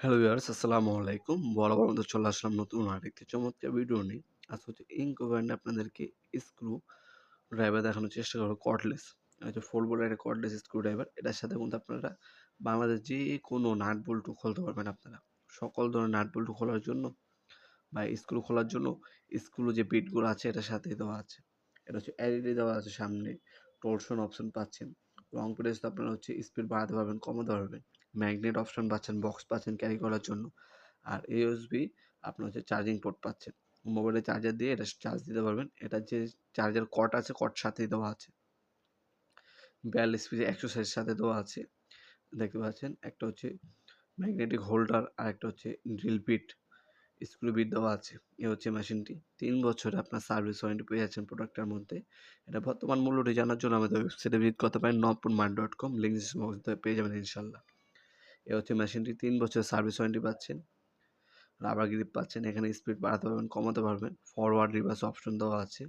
Hello viewers, আসসালামু আলাইকুম। বরাবর মতো চলে আসলাম নতুন আরেকটি চমৎকার ভিডিও নিয়ে। আজ হচ্ছে ইঙ্কো আপনাদেরকে স্ক্রু ড্রাইভার দেখানোর চেষ্টা করব কর্ডলেস হচ্ছে ফোর বোল্ডের কর্ডলেস স্ক্রু ড্রাইভার এটার সাথে কিন্তু আপনারা বাংলাদেশ যে কোনো নাট বল্টু খুলতে পারবেন আপনারা। সকল ধরনের নাট বল্টু খোলার জন্য বা স্ক্রু খোলার জন্য স্ক্রু যে বিটগুলো আছে, এটার সাথে দেওয়া আছে। এটা হচ্ছে এলইডি দেওয়া আছে সামনে। টোলসন অপশন পাচ্ছেন। লং প্রেস আপনারা হচ্ছে স্পিড বাড়াতে পারবেন, কমাতে পারবেন। ম্যাগনেট অপশন পাচ্ছেন, বক্স পাচ্ছেন ক্যারি করার জন্য। আর ইউএসবি আপনার হচ্ছে চার্জিং পোর্ট পাচ্ছেন। মোবাইলে চার্জার দিয়ে এটা চার্জ দিতে পারবেন। এটা যে চার্জার কট আছে কট সাথেই দেওয়া আছে। বিয়াল্লিশ পিসে একশো সাথে দেওয়া আছে। দেখতে পাচ্ছেন, একটা হচ্ছে ম্যাগনেটিক হোল্ডার আর একটা হচ্ছে ড্রিল বিট স্ক্রু বিট দেওয়া আছে। এ হচ্ছে মেশিনটি তিন বছরে আপনার সার্ভিস ওয়ারেন্টি পেয়ে যাচ্ছেন প্রোডাক্টের মধ্যে। এটা বর্তমান মূল্যটি জানার জন্য আমাদের ওয়েবসাইটে ভিজিট করতে পারেন Nabapur mart dot com link পেয়ে যাবেন ইনশাল্লাহ এ হচ্ছে মেশিনটি তিন বছর সার্ভিস ওয়ারেন্টি পাচ্ছেন। রাবার গ্রিপ পাচ্ছেন, এখানে স্পিড বাড়াতে পারবেন, কমাতে পারবেন ফরওয়ার্ড রিভার্স অপশন দেওয়া আছে,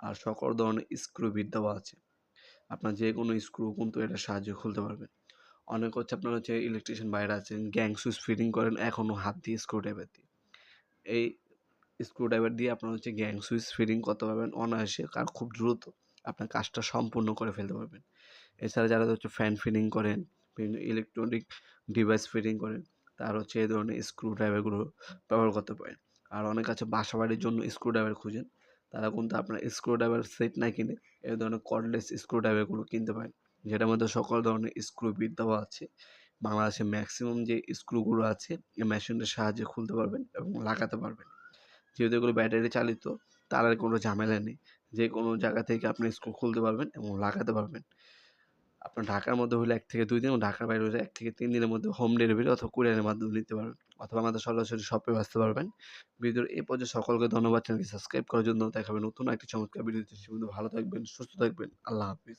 আর সকল ধরনের স্ক্রু বিট দেওয়া আছে। আপনার যে কোনো স্ক্রু কিন্তু এটা সাহায্যে খুলতে পারবেন। অনেক হচ্ছে আপনার হচ্ছে ইলেকট্রিশিয়ান বাইরে আছেন গ্যাং সুইচ ফিটিং করেন এখনও হাত দিয়ে স্ক্রু ড্রাইভার দিয়ে। এই স্ক্রু ড্রাইভার দিয়ে আপনার হচ্ছে গ্যাং সুইচ ফিটিং করতে পারবেন অনায়াসে আর খুব দ্রুত আপনার কাজটা সম্পূর্ণ করে ফেলতে পারবেন। এছাড়া যারা হচ্ছে ফ্যান ফিটিং করেন বিভিন্ন ইলেকট্রনিক ডিভাইস ফিটিং করেন তার হচ্ছে এই ধরনের স্ক্রু ড্রাইভারগুলো ব্যবহার করতে পারেন। আর অনেক আছে বাসা বাড়ির জন্য স্ক্রু ড্রাইভার খুঁজেন, তারা কিন্তু আপনার স্ক্রু ড্রাইভার সেট না কিনে এই ধরনের কর্ডলেস স্ক্রু ড্রাইভারগুলো কিনতে পারেন, যেটার মধ্যে সকল ধরনের স্ক্রু বিট দেওয়া আছে। বাংলাদেশে ম্যাক্সিমাম যে স্ক্রুগুলো আছে, এই মেশিনটার সাহায্যে খুলতে পারবেন এবং লাগাতে পারবেন। যেহেতু এগুলো ব্যাটারি চালিত, তার আর কোনো ঝামেলা নেই। যে কোনো জায়গা থেকে আপনি স্ক্রু খুলতে পারবেন এবং লাগাতে পারবেন। আপনার ঢাকার মধ্যে হলে এক থেকে দুই দিন ঢাকার বাইরে হলে এক থেকে তিন দিনের মধ্যে হোম ডেলিভারি অথবা কুরিয়ারের মাধ্যমে নিতে পারবেন অথবা আমাদের সরাসরি শপে আসতে পারবেন। ভিডিওর এই পর্যায়ে সকলকে ধন্যবাদ। চ্যানেলকে সাবস্ক্রাইব করার জন্য দেখাবেন নতুন একটি চমৎকার ভিডিও ভালো থাকবেন, সুস্থ থাকবেন। আল্লাহ হাফিজ।